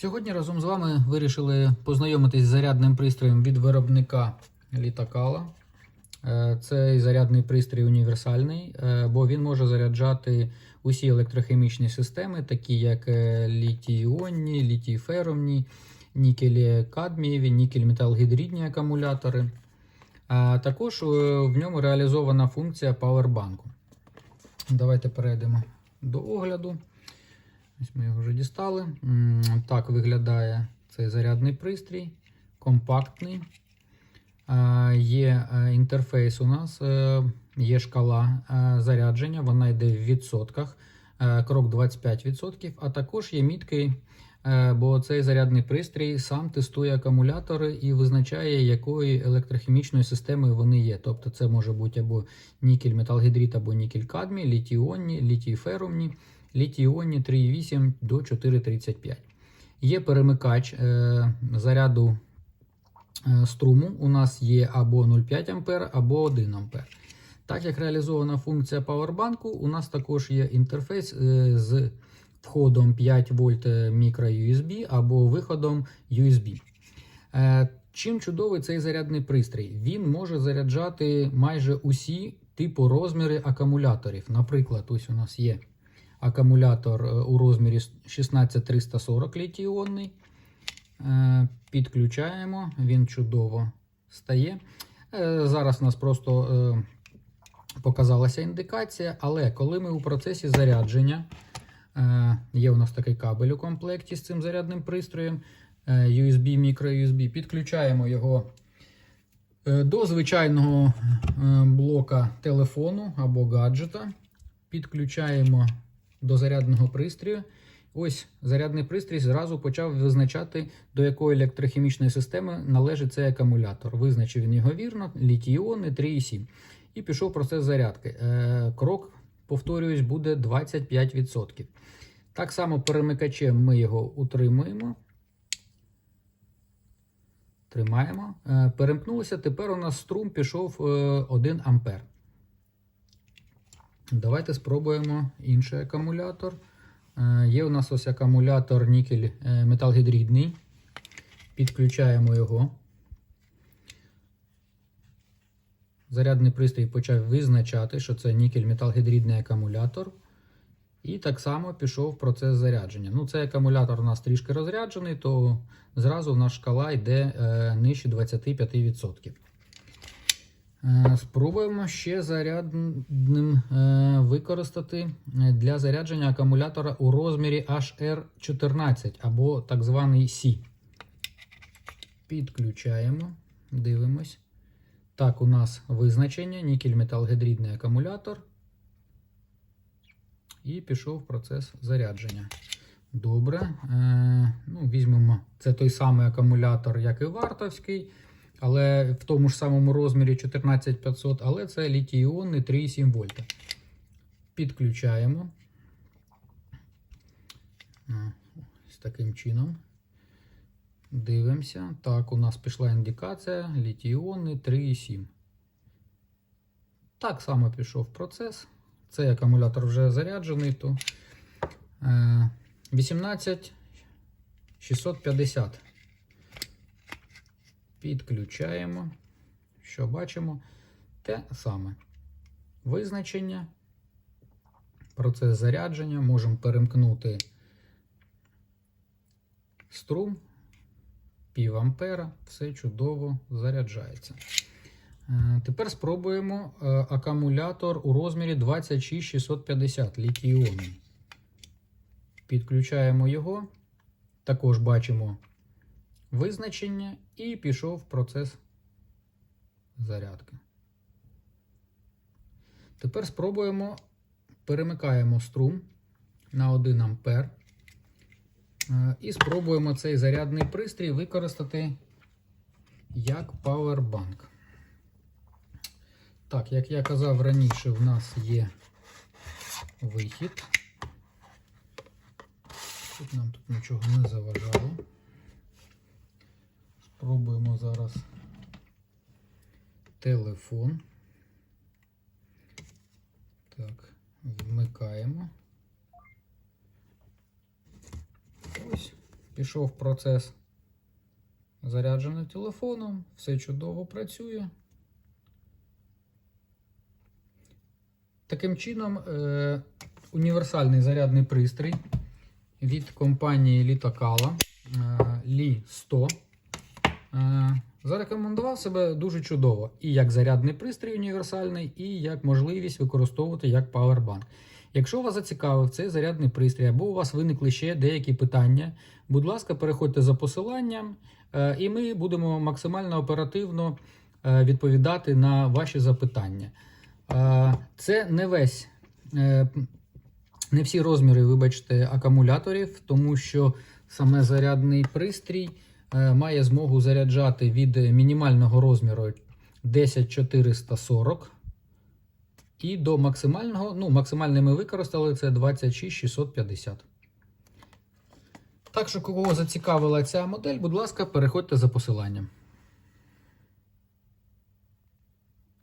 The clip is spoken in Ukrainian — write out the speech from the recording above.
Сьогодні разом з вами вирішили познайомитись з зарядним пристроєм від виробника Літакала. Е, Цей зарядний пристрій універсальний, е, бо він може заряджати усі електрохімічні системи, такі як е, літій-іонні, літій-феромні, нікель-кадмієві, нікель-металгідридні акумулятори. А також в ньому реалізована функція павербанку. Давайте перейдемо до огляду. Ось ми його вже дістали. Так виглядає цей зарядний пристрій, компактний. Є е, інтерфейс у нас, е, є шкала е, зарядження, вона йде в відсотках, крок 25%, а також є мітки, бо цей зарядний пристрій сам тестує акумулятори і визначає, якої електрохімічної системи вони є. Тобто це може бути або нікель металгідрид, або нікель кадмій, літій-іонні, літій-ферумні, літій-іонні 3,8 до 4,35. Є перемикач е, заряду е, струму. У нас є або 0,5 А, або 1 А. Так як реалізована функція павербанку, у нас також є інтерфейс е, з входом 5 вольт мікро USB або виходом USB. Е, Чим чудовий цей зарядний пристрій? Він може заряджати майже усі типу розміри акумуляторів. Наприклад, ось у нас є акумулятор е, у розмірі 16340 літій-іонний. Е, Підключаємо, він чудово стає. Е, Зараз у нас просто показалася індикація, але коли ми у процесі зарядження, є у нас такий кабель у комплекті з цим зарядним пристроєм, USB, мікро-USB, підключаємо його до звичайного блока телефону або гаджета. Підключаємо до зарядного пристрою. Ось зарядний пристрій зразу почав визначати, до якої електрохімічної системи належить цей акумулятор. Визначив він його вірно, літій-іони 3,7. І пішов процес зарядки. Е, крок, повторююсь, буде 25%. Так само перемикачем ми його утримуємо. Тримаємо. Е, перемкнулося. Тепер у нас струм пішов е, 1 ампер. Давайте спробуємо інший акумулятор. Е, Є у нас ось акумулятор нікель е, металгідридний. Підключаємо його. Зарядний пристрій почав визначати, що це нікель металгідридний акумулятор. І так само пішов процес зарядження. Ну, цей акумулятор у нас трішки розряджений, то зразу в нас шкала йде е, нижче 25%. Е, Спробуємо ще зарядним е, використати для зарядження акумулятора у розмірі HR14 або так званий C. Підключаємо, дивимось. Так, у нас визначення нікель металгідридний акумулятор. І пішов процес зарядження. Добре. Е, ну, Візьмемо це той самий акумулятор, як і вартовський але в тому ж самому розмірі 14500, але це літій-іонний 3,7 вольта. Підключаємо. Ось таким чином. Дивимося. Так, у нас пішла індикація літій-іонний 3,7. Так само пішов процес. Цей акумулятор вже заряджений, то 18650. Підключаємо. Що бачимо? Те саме. Визначення. Процес зарядження. Можемо перемкнути струм. Пів ампера. Все чудово заряджається. Е, Тепер спробуємо е, акумулятор у розмірі 26650 літій-іонний. Підключаємо його. Також бачимо визначення і пішов процес зарядки. Тепер спробуємо перемикаємо струм на 1 ампер е, і спробуємо цей зарядний пристрій використати як павербанк. Так, як я казав раніше, в нас є вихід. Щоб нам тут нічого не заважало. Спробуємо зараз телефон. Так, вмикаємо. Ось Пішов процес зарядження телефоном. Все чудово працює. Таким чином, е, універсальний зарядний пристрій від компанії Літакала Лі 100 е, зарекомендував себе дуже чудово. І як зарядний пристрій універсальний, і як можливість використовувати як павербанк. Якщо вас зацікавив цей зарядний пристрій, або у вас виникли ще деякі питання, будь ласка, переходьте за посиланням, е, і ми будемо максимально оперативно е, відповідати на ваші запитання. Е, Це не весь, е, не всі розміри, вибачте, акумуляторів, тому що саме зарядний пристрій е, має змогу заряджати від мінімального розміру 10440 і до максимального, ну, максимальний ми використали це 26650. Так що, кого зацікавила ця модель, будь ласка, переходьте за посиланням.